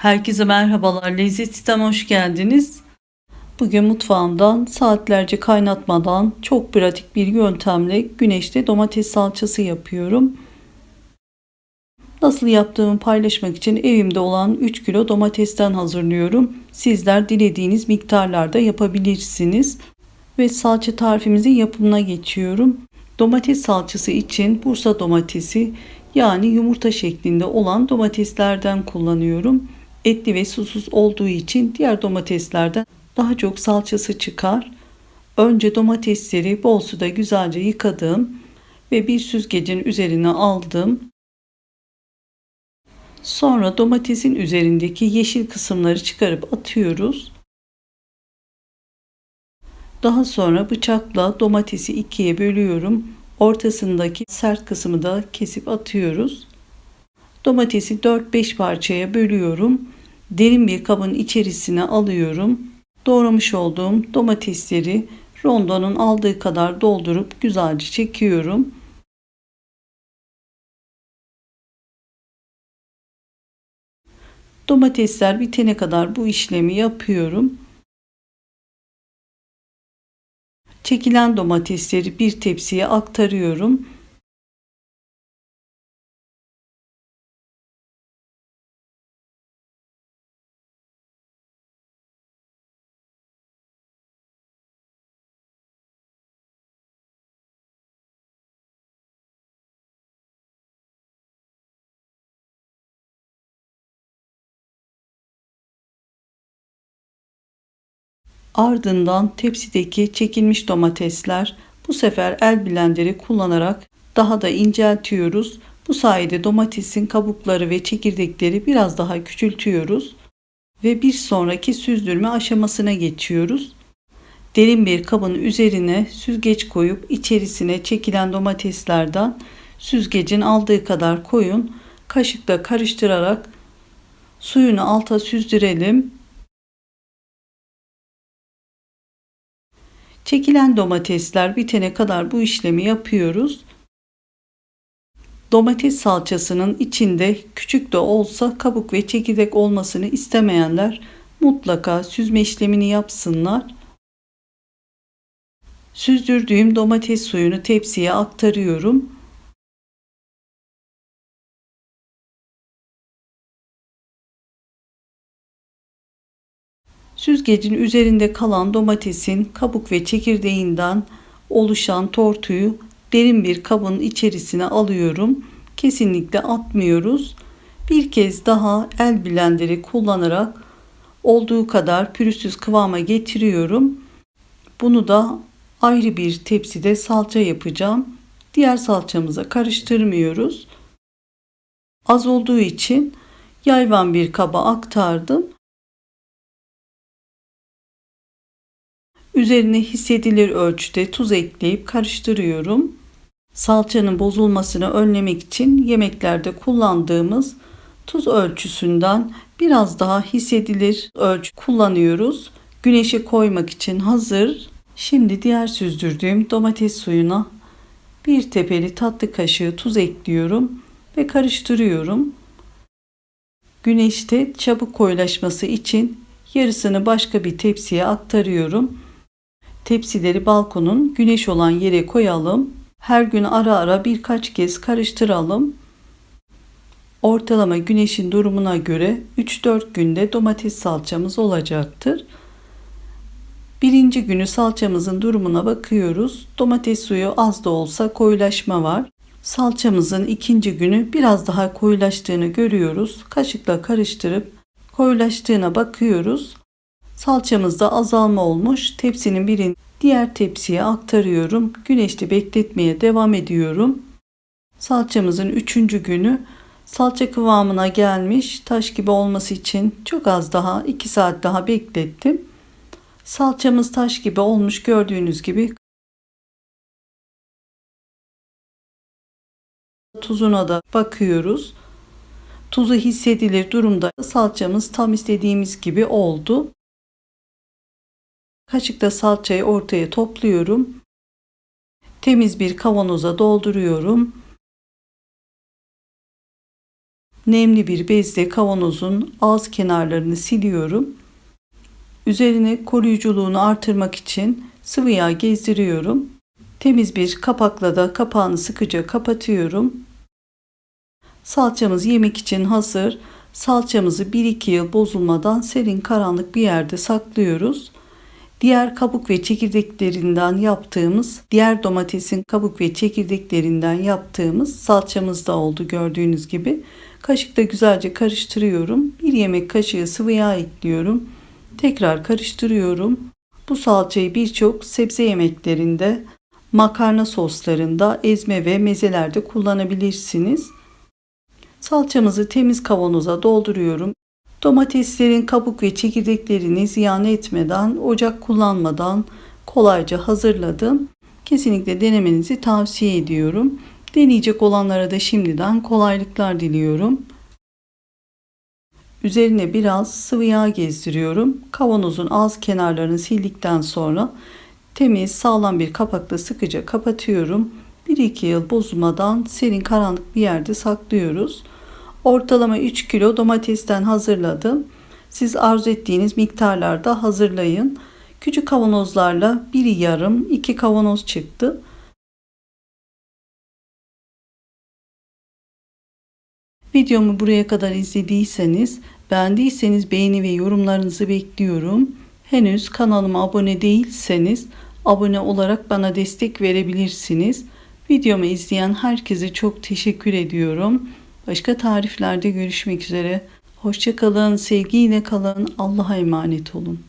Herkese merhabalar. Lezzet Sistem'e hoş geldiniz. Bugün mutfağımdan saatlerce kaynatmadan çok pratik bir yöntemle güneşte domates salçası yapıyorum. Nasıl yaptığımı paylaşmak için evimde olan 3 kilo domatesten hazırlıyorum. Sizler dilediğiniz miktarlarda yapabilirsiniz. Ve salça tarifimizin yapımına geçiyorum. Domates salçası için Bursa domatesi yani yumurta şeklinde olan domateslerden kullanıyorum. Etli ve susuz olduğu için diğer domateslerden daha çok salçası çıkar. Önce domatesleri bol suda güzelce yıkadım ve bir süzgecin üzerine aldım. Sonra domatesin üzerindeki yeşil kısımları çıkarıp atıyoruz. Daha sonra bıçakla domatesi ikiye bölüyorum. Ortasındaki sert kısmı da kesip atıyoruz. Domatesi 4-5 parçaya bölüyorum. Derin bir kabın içerisine alıyorum. Doğramış olduğum domatesleri rondonun aldığı kadar doldurup güzelce çekiyorum. Domatesler bitene kadar bu işlemi yapıyorum. Çekilen domatesleri bir tepsiye aktarıyorum. Ardından tepsideki çekilmiş domatesler bu sefer el blenderi kullanarak daha da inceltiyoruz. Bu sayede domatesin kabukları ve çekirdekleri biraz daha küçültüyoruz ve bir sonraki süzdürme aşamasına geçiyoruz. Derin bir kabın üzerine süzgeç koyup içerisine çekilen domateslerden süzgecin aldığı kadar koyun. Kaşıkla karıştırarak suyunu alta süzdürelim Çekilen domatesler bitene kadar bu işlemi yapıyoruz. Domates salçasının içinde küçük de olsa kabuk ve çekirdek olmasını istemeyenler mutlaka süzme işlemini yapsınlar. Süzdürdüğüm domates suyunu tepsiye aktarıyorum. Süzgecin üzerinde kalan domatesin kabuk ve çekirdeğinden oluşan tortuyu derin bir kabın içerisine alıyorum. Kesinlikle atmıyoruz. Bir kez daha el blenderi kullanarak olduğu kadar pürüzsüz kıvama getiriyorum. Bunu da ayrı bir tepside salça yapacağım. Diğer salçamıza karıştırmıyoruz. Az olduğu için yayvan bir kaba aktardım. Üzerine hissedilir ölçüde tuz ekleyip karıştırıyorum. Salçanın bozulmasını önlemek için yemeklerde kullandığımız tuz ölçüsünden biraz daha hissedilir ölçü kullanıyoruz. Güneşe koymak için hazır. Şimdi diğer süzdürdüğüm domates suyuna bir tepeli tatlı kaşığı tuz ekliyorum ve karıştırıyorum. Güneşte çabuk koyulaşması için yarısını başka bir tepsiye aktarıyorum. Tepsileri balkonun güneş olan yere koyalım. Her gün ara ara birkaç kez karıştıralım. Ortalama güneşin durumuna göre 3-4 günde domates salçamız olacaktır. Birinci günü salçamızın durumuna bakıyoruz. Domates suyu az da olsa koyulaşma var. Salçamızın ikinci günü biraz daha koyulaştığını görüyoruz. Kaşıkla karıştırıp koyulaştığına bakıyoruz. Salçamızda azalma olmuş. Tepsinin birini diğer tepsiye aktarıyorum. Güneşte bekletmeye devam ediyorum. Salçamızın üçüncü günü salça kıvamına gelmiş. Taş gibi olması için çok az daha 2 saat daha beklettim. Salçamız taş gibi olmuş gördüğünüz gibi. Tuzuna da bakıyoruz. Tuzu hissedilir durumda salçamız tam istediğimiz gibi oldu. Kaşıkta salçayı ortaya topluyorum. Temiz bir kavanoza dolduruyorum. nemli bir bezle kavanozun ağız kenarlarını siliyorum. Üzerine koruyuculuğunu artırmak için sıvı yağ gezdiriyorum. Temiz bir kapakla da kapağını sıkıca kapatıyorum. Salçamız yemek için hazır. Salçamızı 1-2 yıl bozulmadan serin karanlık bir yerde saklıyoruz. Diğer kabuk ve çekirdeklerinden yaptığımız, diğer domatesin kabuk ve çekirdeklerinden yaptığımız salçamız da oldu gördüğünüz gibi. Kaşıkla güzelce karıştırıyorum. Bir yemek kaşığı sıvı yağ ekliyorum. Tekrar karıştırıyorum. Bu salçayı birçok sebze yemeklerinde, makarna soslarında, ezme ve mezelerde kullanabilirsiniz. Salçamızı temiz kavanoza dolduruyorum. Domateslerin kabuk ve çekirdeklerini ziyan etmeden, ocak kullanmadan kolayca hazırladım. Kesinlikle denemenizi tavsiye ediyorum. Deneyecek olanlara da şimdiden kolaylıklar diliyorum. Üzerine biraz sıvı yağ gezdiriyorum. Kavanozun ağız kenarlarını sildikten sonra temiz sağlam bir kapakla sıkıca kapatıyorum. 1-2 yıl bozulmadan serin karanlık bir yerde saklıyoruz. Ortalama 3 kilo domatesten hazırladım. Siz arzu ettiğiniz miktarlarda hazırlayın. Küçük kavanozlarla biri yarım, iki kavanoz çıktı. Videomu buraya kadar izlediyseniz, beğendiyseniz beğeni ve yorumlarınızı bekliyorum. Henüz kanalıma abone değilseniz abone olarak bana destek verebilirsiniz. Videomu izleyen herkese çok teşekkür ediyorum. Başka tariflerde görüşmek üzere. Hoşçakalın, sevgiyle kalın, Allah'a emanet olun.